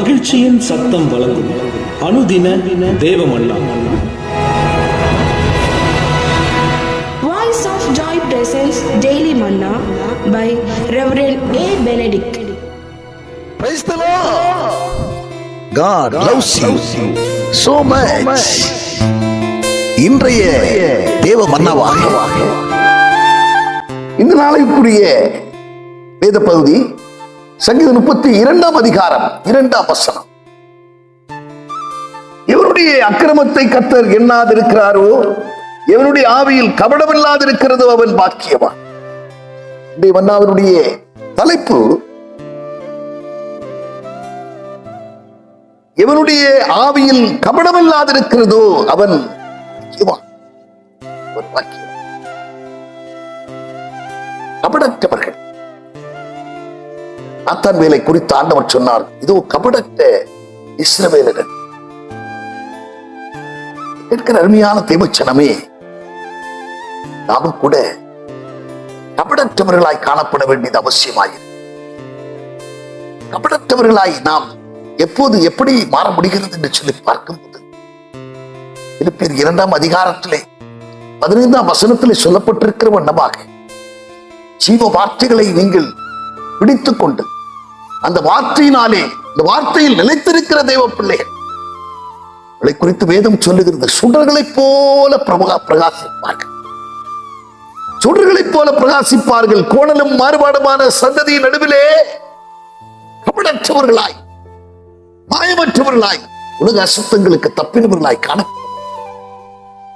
மகிழ்ச்சியின் சத்தம் வழங்கும் அனுதின தேவமல்லா. Praise the Lord. God loves you so much. இன்றைய தேவ மன்னவாக இந்த நாளைக்குரிய வேத பகுதி சங்கீத முப்பத்தி இரண்டாம் அதிகாரம் இரண்டாம் வசனம். எவருடைய அக்கிரமத்தை கத்தர் எண்ணாதிருக்கிறாரோ எவனுடைய ஆவியில் கபடமில்லாதிருக்கிறதோ அவன் பாக்கியவான். இன்றைய தலைப்பு எவனுடைய ஆவியில் கபடமில்லாதிருக்கிறதோ அவன் அவன் பாக்கியவான். கபடற்றவர்கள். நாத்தான் வேலை குறித்து ஆண்டவர் சொன்னார். இதோ கபடற்ற இஸ்ரவேலர்கள். கேட்கிற அருமையான தேவச்சனமே நாமும் கூட கபடற்றவர்களாய் காணப்பட வேண்டியது அவசியமாயிரு. கபடற்றவர்களாய் நாம் எப்போது எப்படி மாற முடிகிறது என்று சொல்லி பார்க்கும்போது இருப்பீர் இரண்டாம் அதிகாரத்திலே பதினைந்தாம் வசனத்திலே சொல்லப்பட்டிருக்கிற வண்ணமாக ஜீவ வார்த்தைகளை நீங்கள் பிடித்துக் கொண்டு அந்த வார்த்தையினாலே இந்த வார்த்தையில் நிலைத்திருக்கிற தேவ பிள்ளைகள் அவளை குறித்து வேதம் சொல்லுகிறது. சுடர்களைப் போல பிரபா பிரகாசிப்பார்கள். சுடர்களைப் போல பிரகாசிப்பார்கள். கோணலும் மாறுபாடுமான சந்ததியின் நடுவிலே கபடற்றவர்களாய் மாயமற்றவர்களாய் உலக அசுத்தங்களுக்கு தப்பினவர்களாய் காண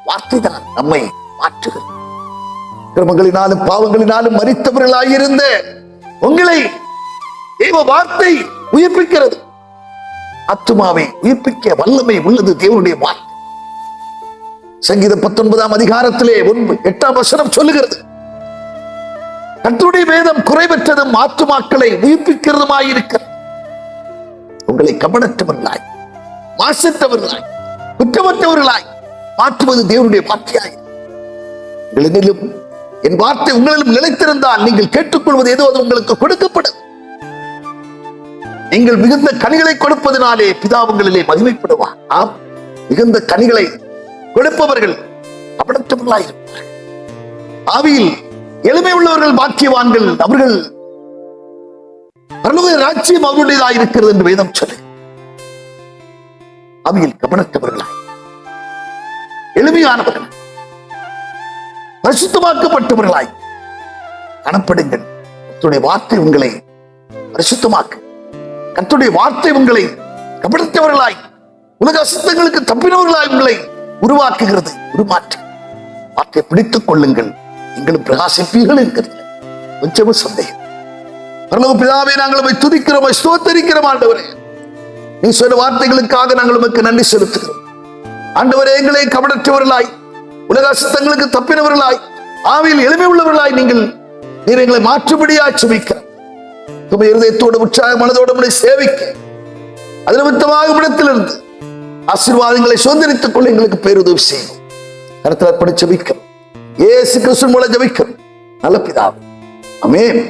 வார்த்தை தான் நம்மை மாற்றுகிறது. கிரமங்களினாலும் பாவங்களினாலும் மறித்தவர்களாயிருந்த உங்களை தேவ வார்த்தை உயிர்ப்பிக்கிறது. அத்துமாவை உயிர்ப்பிக்க வல்லமை உள்ளது தேவனுடைய வார்த்தை. சங்கீத பத்தொன்பதாம் அதிகாரத்திலே ஒன்பது எட்டாம் வசனம் சொல்லுகிறது. கட்டுடைய வேதம் குறைவற்றதும் ஆத்துமாக்களை உயிர்ப்பிக்கிறதுமாயிருக்கிறது. உங்களை கவனத்தவர்களாய் மாசற்றவர்களாய் குற்றமற்றவர்களாய் மாற்றுவது தேவனுடைய வார்த்தையாய் உங்களிலும் என் வார்த்தை உங்களிலும் நிலைத்திருந்தால் நீங்கள் கேட்டுக்கொள்வது ஏதோ அது உங்களுக்கு கொடுக்கப்படும். நீங்கள் மிகுந்த கனிகளை கொடுப்பதனாலே பிதாவுங்களிலே மகிமைப்படுவார். ஆம் மிகுந்த கனிகளை கொடுப்பவர்கள் கபடற்றவர்களாயிருப்பார்கள் ஆவியில் எளிமை உள்ளவர்கள் பாக்கியவான்கள் அவர்கள் பரலோக ராஜ்யம் அவருடையதாக இருக்கிறது என்று வேதம் சொல்லு அவையில் கபடற்றவர்களாய் எளிமையானவர்கள் பரிசுத்தமாக்கப்பட்டவர்களாய். காணப்படுங்கள் கர்த்தருடைய வார்த்தை உங்களை பரிசுத்தமாக்கு. கத்துடைய வார்த்தை உங்களை கபடத்தவர்களாய் உலக அசுத்தங்களுக்கு தப்பினவர்களாய் உங்களை உருவாக்குகிறது. உருமாற்று. வார்த்தையை பிடித்துக் கொள்ளுங்கள். எங்களும் பிரகாசிப்பீர்கள் என்கிறது கொஞ்சமும் சந்தேகம். பரலோக பிதாவே நாங்கள் உம்மை துதிக்கிறோம் ஸ்தோத்தரிக்கிறோம் ஆண்டவரே. நீ சொன்ன வார்த்தைகளுக்காக நாங்கள் உமக்கு நன்றி செலுத்துகிறோம். ஆண்டவரே எங்களை கபடற்றவர்களாய் உலக அசுத்தங்களுக்கு தப்பினவர்களாய் ஆவியில் எளிமை உள்ளவர்களாய் நீங்கள் நீர் எங்களை மாற்றுபடியாய் சுமிக்கிறோம் துமை இருதயத்தோடு உற்சாக மனதோடு உங்களை சேவிக்க. அது நிமித்தமாக இடத்திலிருந்து ஆசீர்வாதங்களை சுதந்திரித்துக் கொள்ள எங்களுக்கு பேருதவி செய்யும். கருத்தில் அர்ப்பணி ஜபிக்கும் ஏசு கிறிஸ்து மூலம் ஜபிக்கும் நல்ல பிதாவும் அமேன்